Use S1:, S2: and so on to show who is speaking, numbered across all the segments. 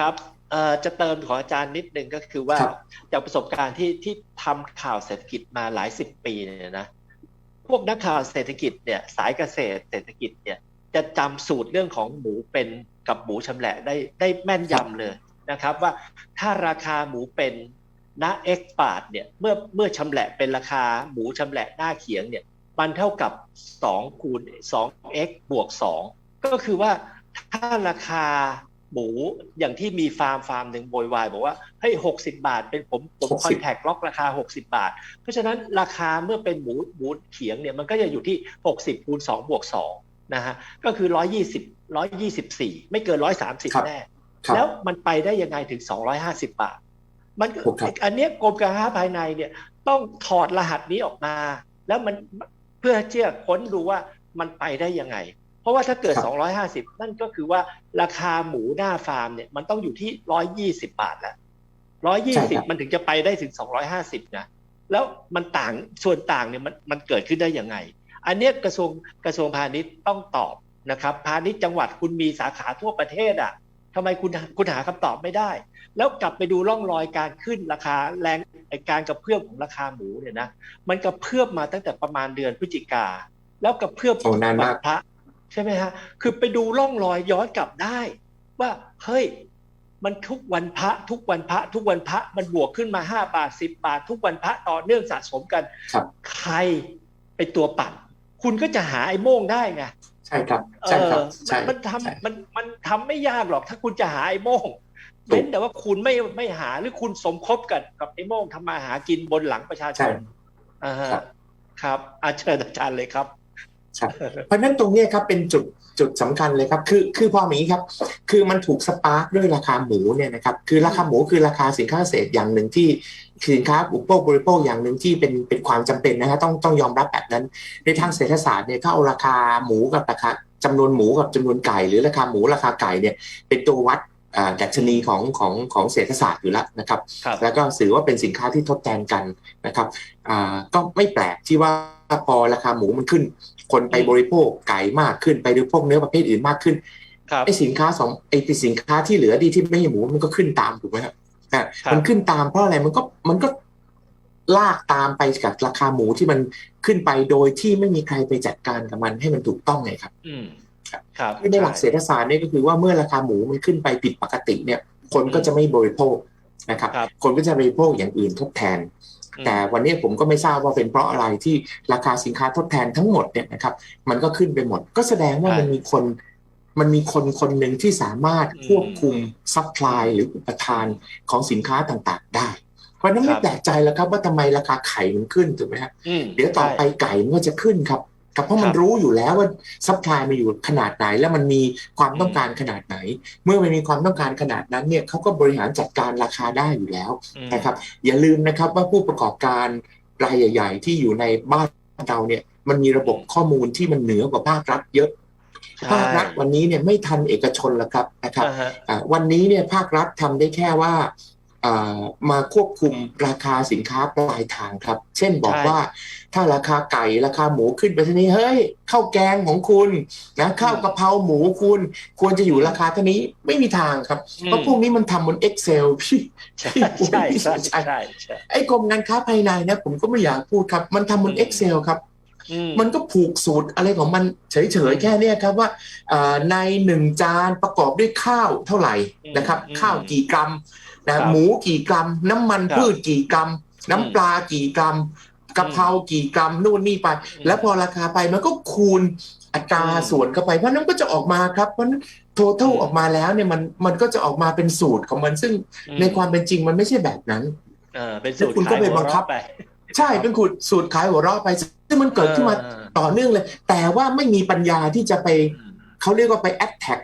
S1: ครับเอ่อจะเติมของอาจารย์นิดนึงก็คือว่า
S2: ครับ
S1: จากประสบการณ์ที่ที่ทำข่าวเศรษฐกิจมาหลายสิบปีเนี่ยนะพวกนักข่าวเศรษฐกิจเนี่ยสายเกษตรเศรษฐกิจเนี่ยจะจำสูตรเรื่องของหมูเป็นกับหมูชำแหละได้ได้แม่นยำเลยนะครับ ว่าถ้าราคาหมูเป็นณเอ็กบาทเนี่ยเมื่อเมื่อชำแหละเป็นราคาหมูชำแหละหน้าเขียงเนี่ยมันเท่ากับ2คูณ 2x บวก 2 ก็คือว่าถ้าราคา หมูอย่างที่มีฟาร์มฟาร์มหนึ่งโวยวายบอกว่าเฮ้ยหกสิบาท เป็นผมผม
S2: 60
S1: คอนแทคล็อกราคา 60 บาท เพราะฉะนั้นราคาเมื่อเป็นหมูหมูเขียงเนี่ยมันก็จะอยู่ที่ 60คูณ2บวก2นะฮะก็คือ 120 124 ไม่เกิน
S2: ครับ
S1: 130 แน่
S2: ครับ
S1: แล้วมันไปได้ยังไงถึง 250 บาท มันก็
S2: ถูกครับ
S1: อันเนี้ยกรมการค้าภายในเนี่ยต้องถอดรหัสนี้ออกมา แล้วมันเพื่อเชื่อค้นดูว่ามันไปได้ยังไง เพราะว่าถ้าเกิด
S2: ครับ
S1: 250 นั่นก็คือว่าราคาหมูหน้าฟาร์มเนี่ยมันต้องอยู่ที่ 120 บาทแล้ว 120 มันถึงจะไปได้ถึง 250 นะ แล้วมันต่างส่วนต่างเนี่ยมันมันเกิดขึ้นได้ยังไง อันเนี้ยกระทรวงกระทรวงพาณิชย์ต้องตอบนะครับ พาณิชย์จังหวัดคุณมีสาขาทั่วประเทศอะทำไมคุณคุณหาคำตอบไม่ได้ แล้วกลับไปดูร่องรอยการขึ้นราคาแรงไอ้การกระเพื่อมของราคาหมูเนี่ยนะ มันกระเพื่อมมาตั้งแต่ประมาณเดือนพฤศจิกา แล้วกระเพื่อม
S2: โอ้นานมาก
S1: วัพระ ใช่ไหมฮะ คือไปดูร่องรอยย้อนกลับได้ ว่าเฮ้ยมันทุกวันพระทุกวันพระทุกวันพระมันบวกขึ้นมาห้าบาทสิบบาท ทุกวันพระต่อเนื่องสะสมกัน
S2: ครับ
S1: ใครเป็นตัวปั่นคุณก็จะหาไอ้โม่งได้ไง
S2: ใช่ครับใช่ครับ
S1: เออ
S2: ใช่
S1: มัน
S2: ใช่
S1: ทำมันมันทำไม่ยากหรอกถ้าคุณจะหาไอ้โม่ง
S2: ถูก
S1: เว้นแต่ว่าคุณไม่ไม่หาหรือคุณสมคบกันกับไอ้โม่งทำมาหากินบนหลังประชาช
S2: ใช่
S1: นอ่าฮะ
S2: ครับ
S1: ครับอาเชิญอาจารย์เลยครับ
S2: ครับ เพราะฉะนั้นตรงเนี้ยครับเป็นจุดจุดสำคัญเลยครับ คือคือพออย่างนี้ครับ คือมันถูกสปาร์กด้วยราคาหมูเนี่ยนะครับ คือราคาหมูคือราคาสินค้าเกษตรอย่างหนึ่งที่สินค้าอุปโภคบริโภคอย่างหนึ่งที่เป็นเป็นความจำเป็นนะฮะต้องต้องยอมรับแบบนั้น ในทางเศรษฐศาสตร์เนี่ยถ้าเอาราคาหมูกับราคาจำนวนหมูกับจำนวนไก่ หรือราคาหมูราคาไก่เนี่ยเป็นตัววัดอ่าดัชนีของของของเศรษฐศาสตร์อยู่แล้วนะครับ
S1: ครับ
S2: แล้วก็ถือว่าเป็นสินค้าที่ทดแทนกันนะครับอ่าก็ไม่แปลกที่ว่าพอราคาหมูมันขึ้น คนไปบริโภคไก่มากขึ้นไปบริโภคเนื้อประเภทอื่นมากขึ้น
S1: ครับ
S2: ไอ้สินค้าสองไอ้สินค้าที่เหลือดีที่ไม่ใช่หมูมันก็ขึ้นตามถูกไหมครับอะ
S1: ครับ
S2: มันขึ้นตามเพราะอะไรมันก็มันก็ลากตามไปกับราคาหมูที่มันขึ้นไปโดยที่ไม่มีใครไปจัดการกับมันให้มันถูกต้องไงครับ
S1: อืม
S2: ครับ
S1: ครับ
S2: ในหลักเศรษฐศาสตร์เนี่ยก็คือว่าเมื่อราคาหมูมันขึ้นไปผิดปกติเนี่ย คนก็จะไม่บริโภค นะครับ
S1: ครับ
S2: คนก็จะบริโภคอย่างอื่นทดแทน
S1: อืม
S2: แต่วันนี้ผมก็ไม่ทราบว่าเป็นเพราะอะไรที่ราคาสินค้าทดแทนทั้งหมดเนี่ยนะครับ มันก็ขึ้นไปหมด ก็แสดงว่า
S1: ใช่
S2: มันมีคนมันมีคนคนหนึ่งที่สามารถ
S1: อืม
S2: ควบคุมซัพพลายหรืออุปทานของสินค้าต่างๆ ได้ เพราะฉะนั้น
S1: ค
S2: ไม่
S1: รับ
S2: แปลกใจแล้วครับว่าทำไมราคาไข่มันขึ้นถูกไหมฮะ
S1: อืม
S2: เดี๋ยวต่อไป
S1: ใช่
S2: ไก่มันก็จะขึ้นครับ กับเพราะมัน
S1: ครับ
S2: รู้อยู่แล้วว่าซัพพลายมันอยู่ขนาดไหน แล้วมันมีความต้องการขนาดไหน เมื่อมันมีความต้องการขนาดนั้นเนี่ยเขาก็บริหารจัดการราคาได้อยู่แล้ว
S1: อืม
S2: นะครับ อย่าลืมนะครับว่าผู้ประกอบการรายใหญ่ ๆ ที่อยู่ในบ้านเราเนี่ยมันมีระบบข้อมูลที่มันเหนือกว่าภาครัฐเยอะ
S1: ใช่
S2: ภาครัฐวันนี้เนี่ยไม่ทันเอกชนแล้วครับนะครับ
S1: อ่าฮะ
S2: อ่าวันนี้เนี่ยภาครัฐทำได้แค่ว่าอ่า มาควบคุมราคาสินค้าปลายทางครับ เช่นบอก
S1: ใช่
S2: ว่า ถ้าราคาไก่ราคาหมูขึ้นไปเท่านี้เฮ้ยข้าวแกงของคุณนะข้าวกะเพราหมูคุณ ควรจะอยู่ราคาเท่านี้ไม่มีทางครับ เพราะพวกนี้มันทำบน Excel พี่
S1: ใช่ใช่ใช่ใช่ใช่
S2: ไอ้กรมการค้าภายในนะผมก็ไม่อยากพูดครับ มันทำบน
S1: อืม
S2: Excel ครับ
S1: อืม
S2: มันก็ผูกสูตรอะไรของมันเฉยๆแค่เนี้ยครับว่าอ่าในหนึ่งจานประกอบด้วยข้าวเท่าไหร่นะครับ
S1: อืม
S2: ข้าวกี่กรัม
S1: ครั
S2: นะ
S1: บ
S2: หมูกี่กรัม น้ำมัน
S1: ครับ
S2: พืชกี่กรัม น้ำ
S1: อืม
S2: ปลากี่กรัมกะเพรากี่กรัมนู่นนี่ไป
S1: อืม
S2: แล้วพอราคาไปมันก็คูณอัตรา
S1: อืม
S2: ส่วนเข้าไป เพราะนั้นก็จะออกมาครับเพราะนั้นทั้
S1: อืม
S2: ออกมาแล้วเนี่ยมันมันก็จะออกมาเป็นสูตรของมันซึ่ง
S1: อืม
S2: ในความเป็นจริงมันไม่ใช่แบบนั้น
S1: เออเป็นสูตร
S2: แล้วคุณก็
S1: ขาย
S2: ไป
S1: หัว
S2: บังคับ
S1: เราะไป
S2: ใช่เป็นขูดสูตรขายหัวเราะไป ซึ่งมันเกิดขึ้นมา
S1: เออ
S2: ต่อเนื่องเลย แต่ว่าไม่มีปัญญาที่จะไป
S1: อืม
S2: เขาเรียกว่าไปแอดแท็ก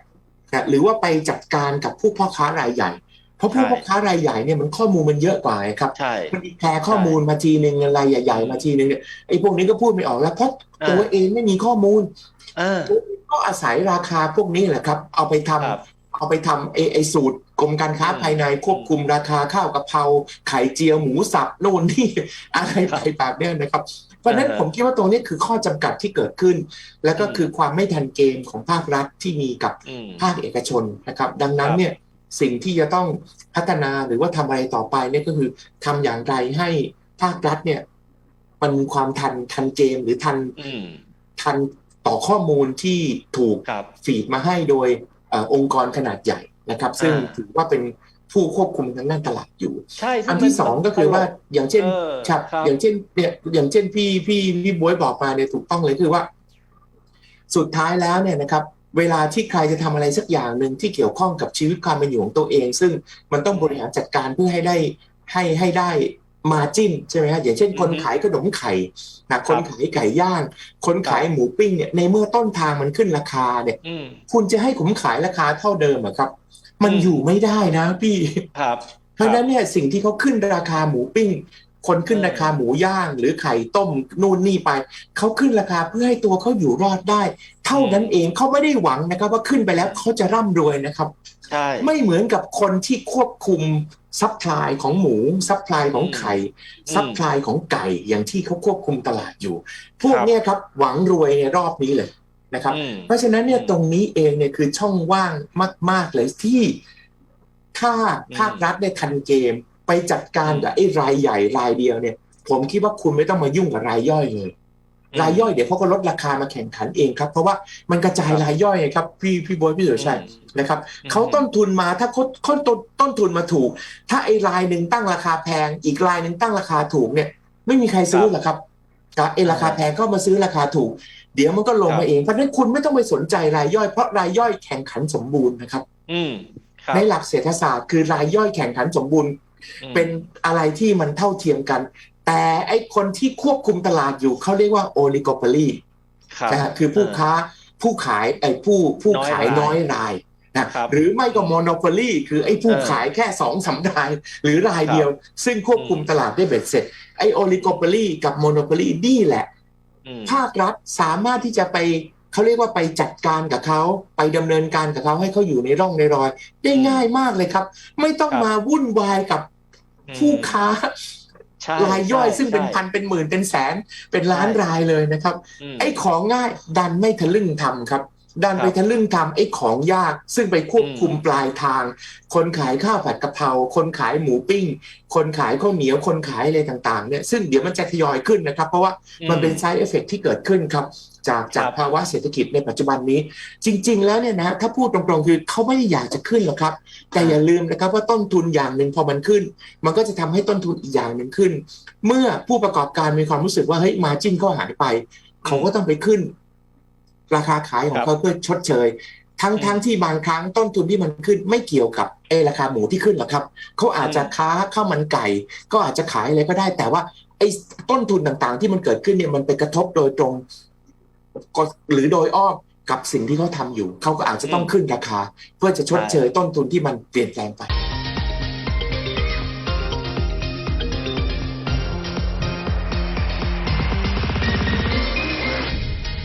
S2: นะหรือว่าไปจัดการกับผู้พ่อค้ารายใหญ่ เพราะผู้
S1: ใช่
S2: พ่อค้ารายใหญ่เนี่ยมันข้อมูลมันเยอะกว่าไงครับ
S1: ใช่
S2: มันแพร่ข้อมูลมาทีหนึ่งรายใหญ่ ๆ มาทีหนึ่งเนี่ยไอ้พวกนี้ก็พูดไม่ออกแล้วเพราะตัวเองไม่มีข้อมูล
S1: เออ
S2: ก็อาศัยราคาพวกนี้แหละครับ เอาไปทำ
S1: ครับ
S2: เอาไปทำไอ้ไอ้สูตรกรมการค้า
S1: อืม
S2: ภายในควบคุมราคาข้าวกะเพราไข่เจียวหมูสับโน่นนี่อะไรไปแบบเนี้ยนะครับ เพราะฉะนั้น
S1: อ่าฮะ
S2: ผมคิดว่าตรงนี้คือข้อจำกัดที่เกิดขึ้น แล้วก็
S1: อืม
S2: คือความไม่ทันเกมของภาครัฐที่มีกับ
S1: อืม
S2: ภาคเอกชนนะครับ ดังนั้น
S1: ครับ
S2: เนี่ย สิ่งที่จะต้องพัฒนาหรือว่าทำอะไรต่อไปเนี่ยก็คือทำอย่างไรให้ภาครัฐเนี่ย มันมีความทันทันเกมหรือทัน
S1: อืม
S2: ทันต่อข้อมูลที่ถูก
S1: ครับ
S2: ฟีดมาให้โดยเออองค์กรขนาดใหญ่นะครับ ซึ่ง
S1: อ่า
S2: ถือว่าเป็นผู้ควบคุมทางด้านตลาดอยู่
S1: ใช่ซึ่
S2: อัน
S1: มั
S2: ที่สองก็คือว่าอย่างเช่น
S1: เออ
S2: ครับ
S1: ครับ
S2: อย่างเช่นเนี่ยอย่างเช่นพี่พี่พี่บวยบอกมาเนี่ยถูกต้องเลยคือว่า สุดท้ายแล้วเนี่ยนะครับ เวลาที่ใครจะทำอะไรสักอย่างหนึ่งที่เกี่ยวข้องกับชีวิตความเป็นอยู่ของตัวเอง ซึ่งมันต้องบริหารจัดการเพื่อให้ได้ให้ให้ได้มาจิ้นใช่ไหมฮะอย่างเช่นคน
S1: อือฮึ
S2: ขายขนมไข่นะคนขายไก่ย่าง คนขายหมูปิ้งเนี่ยในเมื่อต้นทางมันขึ้นราคาเนี่ย
S1: อืม
S2: คุณจะให้ผมขายราคาเท่าเดิมอะครับ มัน
S1: อืม
S2: อยู่ไม่ได้นะพี่
S1: ครับ
S2: เพราะฉะนั้นเนี่ยสิ่งที่เขาขึ้นราคาหมูปิ้ง คนขึ้น
S1: เออ
S2: ราคาหมูย่างหรือไข่ต้มนู่นนี่ไปเขาขึ้นราคาเพื่อให้ตัวเขาอยู่รอดได้ เท่านั้นเองเขาไม่ได้หวังนะครับ ว่าขึ้นไปแล้วเขาจะร่ำรวยนะครับ
S1: ใช่
S2: ไม่เหมือนกับคนที่ควบคุมซัพพลายของหมูซัพพลายของไข่
S1: อืม
S2: ซัพพลายของไก่อย่างที่เขาควบคุมตลาดอยู่ พวก
S1: ครับ
S2: เนี้ยครับหวังรวยในรอบนี้เลยนะครับ
S1: อืม
S2: เพราะฉะนั้นเนี่ย
S1: อืม
S2: ตรงนี้เองเนี่ยคือช่องว่างมาก ๆเลยที่ถ้า
S1: อืม
S2: ภาครัฐได้ทันเกม ไปจัดการ
S1: อืม
S2: กับไอ้รายใหญ่รายเดียวเนี่ย ผมคิดว่าคุณไม่ต้องมายุ่งกับรายย่อยเลยรายย่อยเดี๋ยวเขาก็ลดราคามาแข่งขันเองครับ เพราะว่ามันกระจาย
S1: ครับ
S2: รายย่อยไงครับพี่พี่บอยพี่สุรชัย
S1: อืม
S2: นะครับ
S1: อืม
S2: เขาต้นทุนมาถ้าเขาเขาต้นต้นทุนมาถูก ถ้าไอ้รายหนึ่งตั้งราคาแพง อีกรายหนึ่งตั้งราคาถูกเนี่ย ไม่มีใครซื้อหรอกครับแต่ไอ้ราคาแพงก็มาซื้อราคาถูก เดี๋ยวมันก็ลง
S1: ครับ
S2: มาเองเพราะฉะนั้นคุณไม่ต้องไปสนใจรายย่อยเพราะรายย่อยแข่งขันสมบูรณ์นะครับ
S1: อืมครับ
S2: ในหลักเศรษฐศาสตร์คือรายย่อยแข่งขันสมบูรณ์
S1: อืม
S2: เป็นอะไรที่มันเท่าเทียมกัน แต่ไอ้คนที่ควบคุมตลาดอยู่เขาเรียกว่าโอลิโกโ o ลี
S1: ครับ
S2: นะฮะคือผู้ค้าผู้ขายไอ้ผู้ผู้
S1: น้อย
S2: ขาย
S1: ราย
S2: น้อยรายนะครับหรือไม่ก็โมโนโ o ลีคือไอ้ผู้
S1: เออ
S2: ขายแค่สองสามราย หรือรายเดียว ซึ่งควบคุม
S1: อืม
S2: ตลาดได้เบ็ดเสร็จ ไอ้โอลิโกโ o ลีกับโมโนโ o ลีนี่แหละ
S1: อืม
S2: ภาครัฐสามารถที่จะไปเขาเรียกว่าไปจัดการกับเขาไปดำเนินการกับเขาให้เขาอยู่ในร่องในรอย ได้ง่ายมากเลยครับ ไม่ต้อง
S1: ครับ
S2: มาวุ่นวายกับ ผู้ค้า
S1: ใช่
S2: รายย่อย
S1: ใช่
S2: ซึ่งเป็น
S1: ใช่
S2: พันเป็นหมื่นเป็นแสนเป็นล้าน
S1: ใช่
S2: รายเลยนะครับ
S1: ม
S2: ไอ้ของง่ายดันไม่ทะลึ่งทำครับ ดัน
S1: ครับ
S2: ไปทะลึ่งทำไอ้ของยาก ซึ่งไปควบคุม
S1: อืม
S2: ปลายทาง คนขายข้าวผัดกะเพราคนขายหมูปิ้ง คนขายข้าวเหนียวคนขายอะไรต่างๆเนี่ยซึ่งเดี๋ยวมันจะทยอยขึ้นนะครับ เพราะว่ามันเป็น side effect ที่เกิดขึ้นครับ จากจาก
S1: ครับ
S2: ภาวะเศรษฐกิจในปัจจุบันนี้ จริง ๆ แล้วเนี่ยนะถ้าพูดตรงๆคือเขาไม่ได้อยากจะขึ้นหรอกครับ แต่อย่าลืมนะครับว่าต้นทุนอย่างหนึ่งพอมันขึ้น มันก็จะทำให้ต้นทุนอีกอย่างหนึ่งขึ้น เมื่อผู้ประกอบการมีความรู้สึกว่าเฮ้ยมาจิ้นเขาหายไปเขาก็ต้องไปขึ้น ราคาขายของเขาเพื่อชดเชย ทั้ง
S1: อืม
S2: ทั้งที่บางครั้งต้นทุนที่มันขึ้นไม่เกี่ยวกับไอ้ราคาหมูที่ขึ้นหรอกครับเขาอาจจะ
S1: อืม
S2: ค้าข้าวมันไก่ ก็อาจจะขายอะไรก็ได้ แต่ว่าไอ้ต้นทุนต่างๆ ที่มันเกิดขึ้นเนี่ยมันไปกระทบโดยตรงก็หรือโดยอ้อมกับสิ่งที่เขาทำอยู่เขาก็อาจจะต้องขึ้นราคา เพื่อจะชดเชยต้นทุนที่มันเปลี่ยนแปลงไป